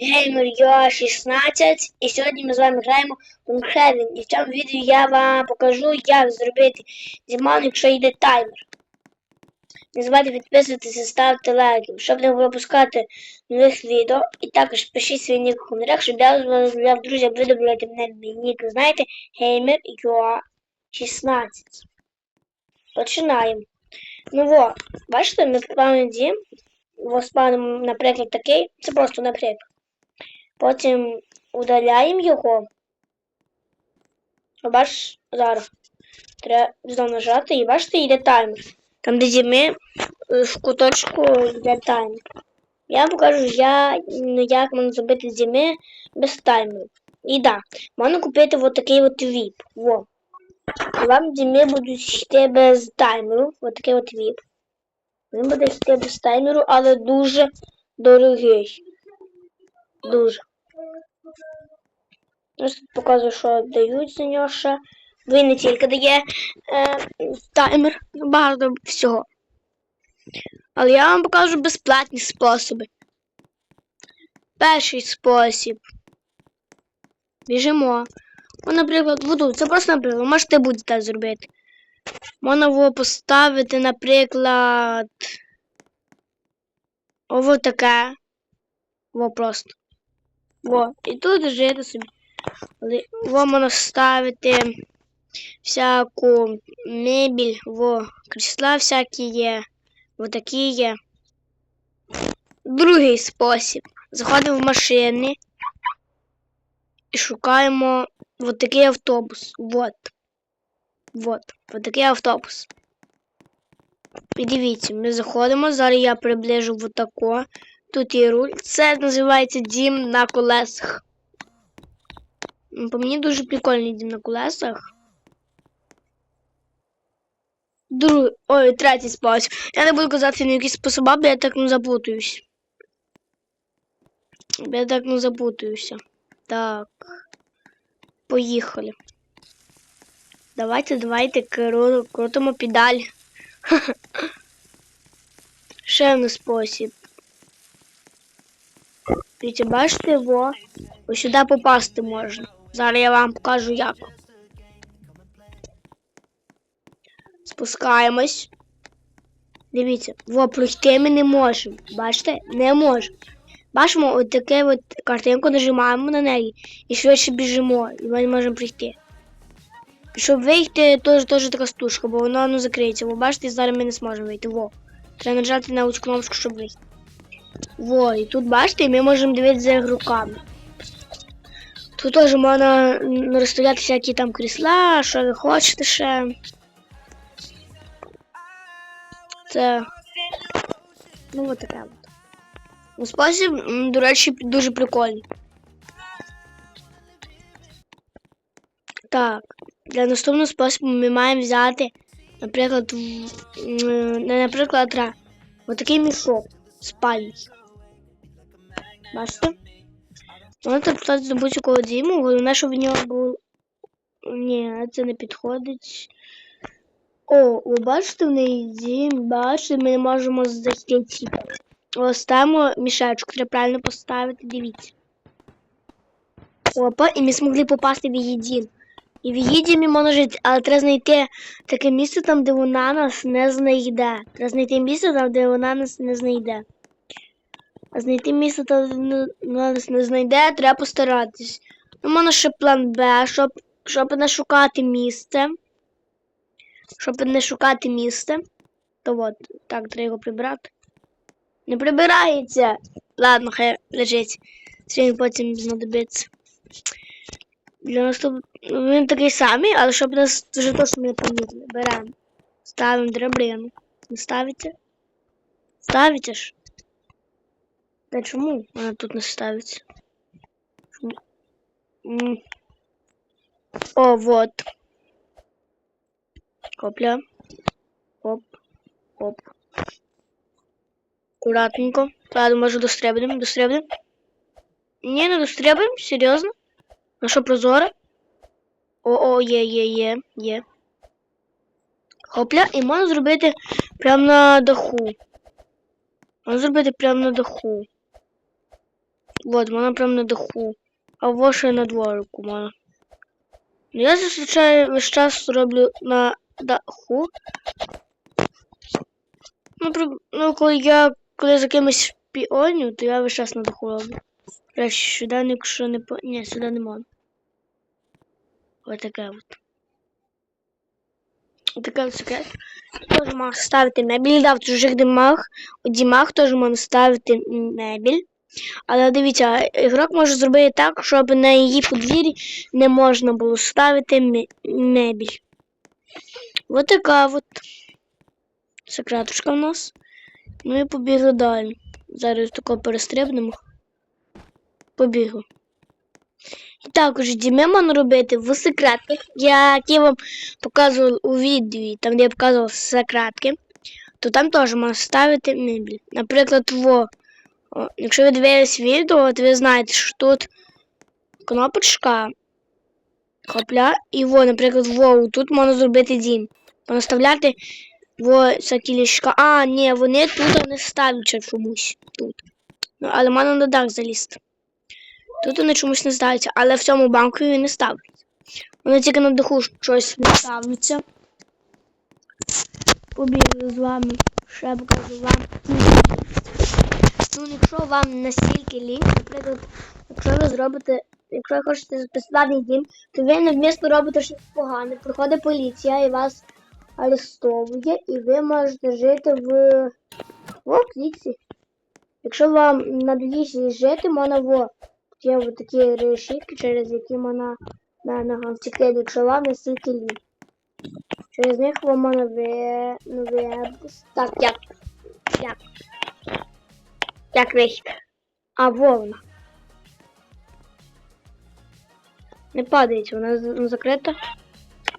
Геймер Йо 16 і сьогодні ми з вами граємо в Хевін. І в цьому відео я вам покажу, як зробити зіман, якщо йде таймер. Не забувайте підписуватися, ставити лайки, щоб не випускати нових відео. І також пишіть свій нік у коментарях, щоб я розмовляв друзі, ви добавляєте мене нік. Знаєте, Геймер Йо 16. Починаємо. Ну во, бачите, ми попали дім. Ось наприклад, такий. Це просто наприклад. Потім удаляємо його. А Бач, зараз. Треба знову нажати і бачите, йде таймер. Там, де зіми, е, в куточку йде таймер. Я вам покажу, я, ну, як можна зробити зіми без таймеру. І да, можна купити от такий от віп. Во. Вам зіми будуть йти без таймеру. От такий от віп. Він буде йти без таймеру, але дуже дорогий. Дуже. Тут показую, що дають за нього ще. Він не тільки дає е, таймер, багато всього. Але я вам покажу безплатні способи. Перший спосіб. Біжимо. Ну, наприклад, воду. Це просто, наприклад, можете будете зробити. Можна його поставити, наприклад. Ово таке. Во просто. Во. І тут жити собі. Во можна ставити всяку мебель, во крісла всякі є. Во такі є. Другий спосіб. Заходимо в машини і шукаємо вот такий автобус. Вот. Вот. Вот такий автобус. І дивіться, ми заходимо. Зараз я приближу вот тако. Тут є руль. Це називається дім на колесах. По мені дуже прикольний дім на колесах. Другий, ой, третій спосіб. Я не буду казати на якісь способи, бо я так не запутаюсь. Я так не запутаюся. Так. Поїхали. Давайте, давайте кру- крутимо педаль. Ще один спосіб. Дивіться, бачите його? Ось сюди попасти можна. Зараз я вам покажу як. Спускаємось. Дивіться, во, пройти ми не можемо. Бачите? Не можемо. Бачимо, от таке от картинку нажимаємо на неї і швидше біжимо, і ми не можемо прийти. Щоб вийти, теж, теж така стужка, бо воно не закриється. Бо бачите, зараз ми не зможемо вийти. Во. Треба нажати на оцю кнопку, щоб вийти. Во, і тут бачите, ми можемо дивитися за ігроками. Тут теж можна розставляти всякі там крісла, що ви хочете ще. Це. Ну, от таке от. Ну, спосіб, до речі, дуже прикольний. Так, для наступного способу ми маємо взяти, наприклад, не наприклад, отакий мішок спальний. Бачите? Можете поставити до будь-якого діму, головне, щоб в нього був. Ні, це не підходить. О, ви бачите в неї дім, бачите, ми можемо захистити. Ось ставимо мішечок, треба правильно поставити, дивіться. Опа, і ми змогли попасти в її дім. І в її дімі можна жити, але треба знайти таке місце там, де вона нас не знайде. Треба знайти місце там, де вона нас не знайде. А знайти місце де нас не знайде, треба постаратись. Ну, можна ще план Б, щоб, щоб не шукати місце. Щоб не шукати місце. То от, так, треба його прибрати. Не прибирається. Ладно, хай лежить. Він потім знадобиться. Для наступ... Він такий самий, але щоб нас дуже точно не помітили. Беремо. Ставимо драбину. Не ставите? Ставите ж? Та чому вона тут не ставиться? Чому? О, вот. Копля. Оп. Оп. Аккуратненько. Ладно, може достребнем, достребнем. Ні, не достребуємо, серйозно. Ну що, прозоре? О-о, є, є, є, є. Хопля, і можна зробити прямо на даху. Можна зробити прямо на даху. От, вона прям на даху. А во ще на дворику можна. Ну, Я зазвичай весь час роблю на даху. Ну, при- ну коли я коли за кимось шпіоню, то я весь час на даху роблю. Краще сюди, якщо не по. Ні, сюди не можна. Ось таке от. От секрет. Теж можна ставити мебіль. Да, в чужих домах, у дімах теж можна ставити мебіль. Але дивіться, ігрок може зробити так, щоб на її подвір'ї не можна було ставити мебіль. Ось така от секреточка в нас. Ну і побігли далі. Зараз тако перестрибнемо. Побігли. І також діми можна робити в секретках, як я вам показував у відео, там де я показував секретки, то там теж можна ставити мебіль. Наприклад, во. Якщо ви дивились відео, то ви знаєте, що тут кнопочка хопля, і во, наприклад, во, тут можна зробити дім. Понаставляти во всякі ліжка. А, ні, вони тут не ставляться чомусь. Тут. Ну, але можна на дах залізти. Тут вони чомусь не ставляться, але в цьому банку не ставляться. Вони тільки на даху щось не ставляться. Побігли з вами. Ще покажу вам. Ну, якщо вам настільки лінь, наприклад, якщо ви зробите, якщо ви хочете записати дім, то ви навмісно робите щось погане. Приходить поліція і вас арестовує, і ви можете жити в, клітці. Якщо вам надоїсть жити, можна во є от такі решітки, через які можна на ногам втекти, якщо вам настільки лінь. Через них вам можна ви, ну, так, як, як, як вихід. А вовна. Не падається, вона ну, закрита.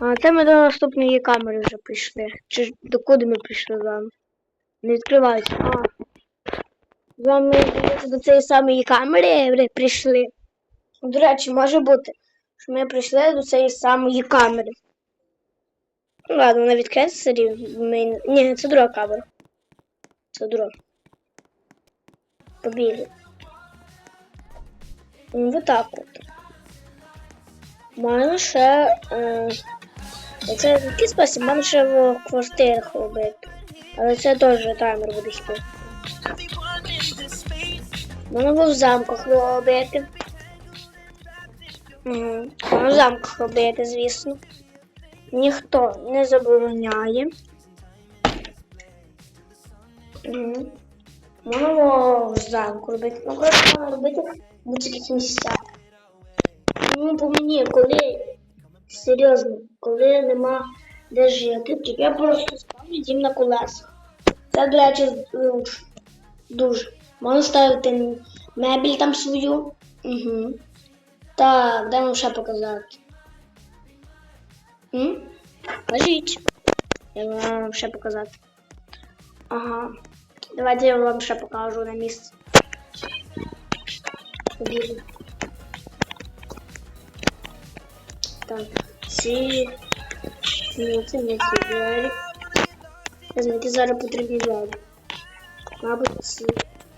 А це ми до наступної камери вже прийшли. Чи ж до куди ми прийшли з вами? Не відкривається. А. З до цієї самої камери прийшли. До речі, може бути, що ми прийшли до цієї самої камери. Ну ладно, вона відкриється рівно. Ми... Ні, це друга камера. Це друга. Побігли. Ну, вот так от. Можна ще. Е, це такий спосіб, можна ще в квартирах робити. Але це теж таймер буде йти. Можна в замках робити. Угу. Можна в замках робити, звісно. Ніхто не забороняє. Угу. Можна в замку робити. Ну, коротше, робити будь-яких місцях. Ну, по мені, коли серйозно, коли нема де жити, то я просто ставлю дім на колесах. Це, до речі. Дуже. Можна ставити мебіль там свою. Угу. Так, дай вам ще показати. М? Кажіть. Я вам ще показати. Ага. Давайте я вам ще покажу на. Побігли. Так, ці... Ні, це не ці двері. Які зараз потрібні двері. Мабуть, ці.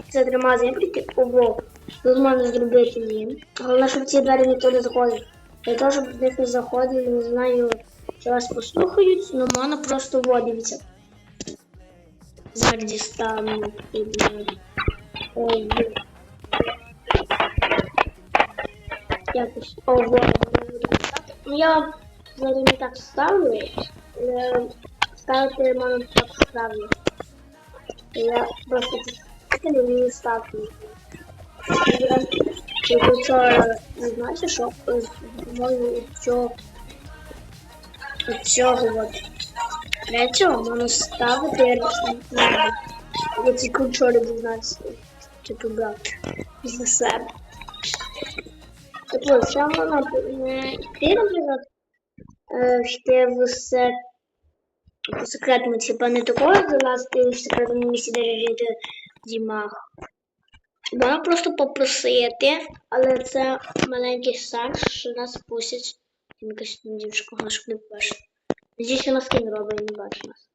Це трьома земліки. Ого. Тут можна зробити їм. Головне, щоб ці двері ніхто не заходив. Для того, щоб в них не заходили, не знаю, чи вас послухають, але можна просто водився. Двері. Ой, якось ого. Ну я зараз не так ставлю. Ставити можна так ставлю. Я просто це не тільки вчора не знаєте, що мою цього цього от третього можна ставити я не знаю. Я тільки вчора дізнався. Типу брати за себе. Так от, ще можна йти, наприклад, йти в се... по секретному, типа не такого залазити в секретному місці, де жити в дімах. Можна просто попросити, але це маленький шанс, що нас пустять. Дівчинка, вона щоб не побачила. Надіюсь, вона скін робить не бачить нас.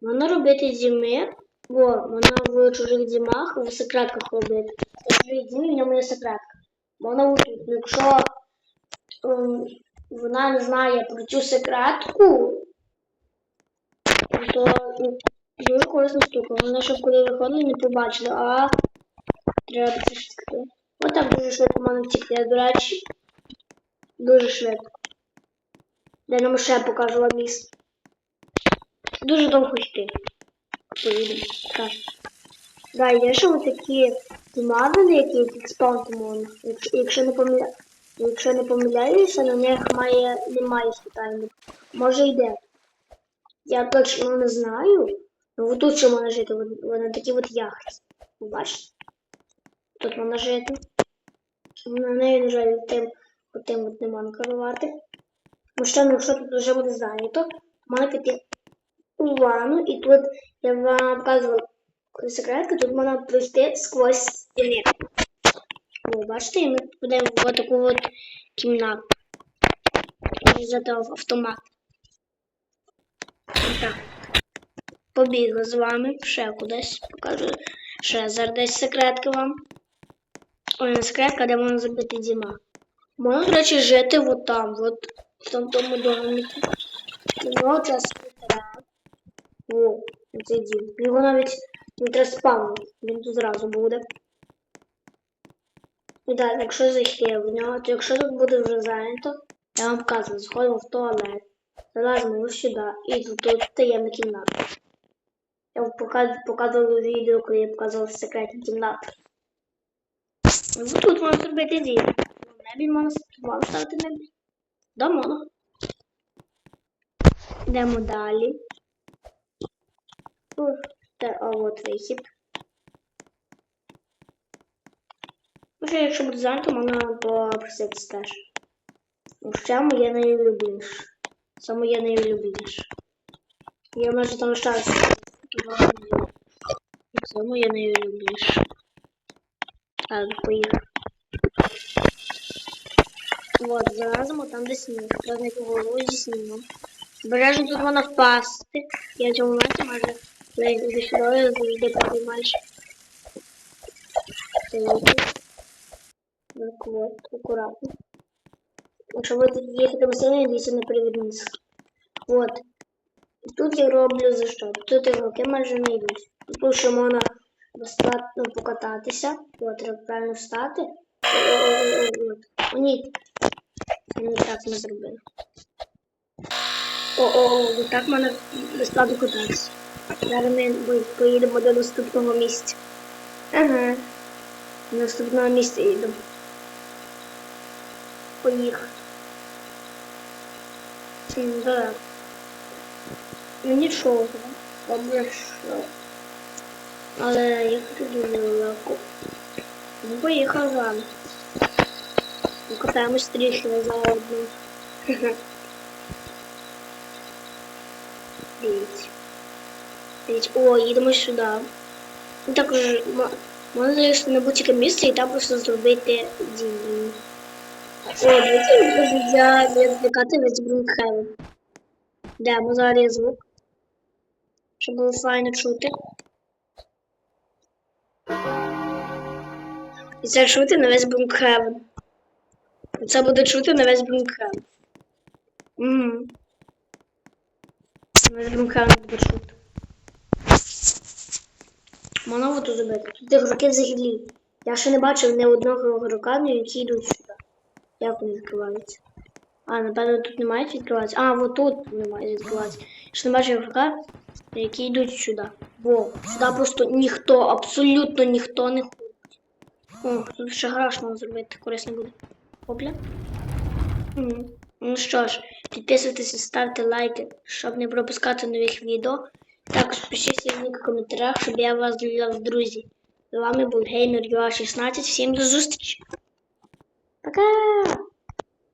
Можна робити зіми Во, вона в чужих дімах в секретках робити. В чужих дімі в ньому є секретка. Вона отут. Якщо ем, вона не знає про цю секретку, то ну, дуже корисна штука. Вона щоб коли виходили, не побачили, а треба трішки. Отак дуже швидко мене втікти. До речі, дуже швидко. Я нам ще покажу вам місце. Дуже довго йти. Да, є ще такі змазані, які тут спаунти можна. Якщо, не помиля... Якщо не помиляюся, на них має немає спитання. Може йде. Я точно не знаю. Ну тут ще можна жити. Вон- Вони такі от яхти. Бачите? Тут можна жити. На неї, на жаль, тим, тим от не можна керувати. Бо що, ну, якщо тут вже буде зайнято, можна піти у ванну, і тут я вам показувала секретку, тут можна пройти сквозь стіни. О, бачите, і ми підемо в таку от кімнату. Взяти автомат. Так. Побігли з вами, ще кудись покажу. Ще зараз десь секретки вам. Ой, не секретка, де можна зробити діма. Можна, до речі, жити от там, от в тому тому домику. Його час треба. О, цей дім. Його навіть не треба спавнити, тут зразу буде. Далі, якщо зайти в нього, то якщо тут буде вже зайнято, я вам показую, заходимо в туалет, залазимо сюди, і тут, тут таємна кімната. Я вам показ- показувала відео, коли я показувала секретні кімнати. І тут можна зробити дім. Мебіль можна вам ставити мебіль. Да, можна. Йдемо далі. Тут, те, а от вихід. Може, якщо буде зайнято, можна попроситися теж. Ще моє найулюбленіше. Це моє найулюбленіше. Я може там ще раз. Це моє найулюбленіше. Так, поїхав. Вот, залазимо там, де сніг. Треба голову зі снігом. Бережно тут можна впасти. Я в цьому моменті майже до сюди завжди підіймаєш. Так вот, акуратно. Якщо ви тут їхати сильно, дивіться на привідницю. Вот. І тут я роблю за що? Тут ігроки майже не йдуть. Тут ще можна безплатно покататися. От, треба правильно встати. Ні. Ми так не зробили. О-о-о, так можна безплатно кататися. Зараз ми поїдемо до наступного місця. Ага. До наступного місця їдемо. Поїхали. Да. Ну нічого. Добре, що. Але їхати дуже легко. Ну, поїхав вами. Катаємось трішки заодно. Дивіться. Дивіться. О, їдемо сюди. Ну, також можна залишити на будь-яке місце і там просто зробити дім. О, давайте я не звикати весь Брунхевен. Йдемо, зараз є звук. Щоб було файно чути. І це чути на весь Брунхевен. Це буде чути на весь Брунхевен. Угу. На весь Брунхевен буде чути. Вот тут зробити. Тут ігроки взагалі. Я ще не бачив ні одного ігрока, які йдуть сюди. Як вони відкриваються? А, напевно, тут не мають відкриватися. А, вот тут не мають відкриватися. Я ще не бачив ігрока, які йдуть сюди. Во, сюди просто ніхто, абсолютно ніхто не ходить. О, тут ще гараж можна зробити, корисно буде. Опля. Ну що ж, підписуйтесь, ставте лайки, щоб не пропускати нових відео. Також пишіть в коментарях, щоб я вас додав в друзі. З вами був Геймер Юа 16. Всім до зустрічі. Пока!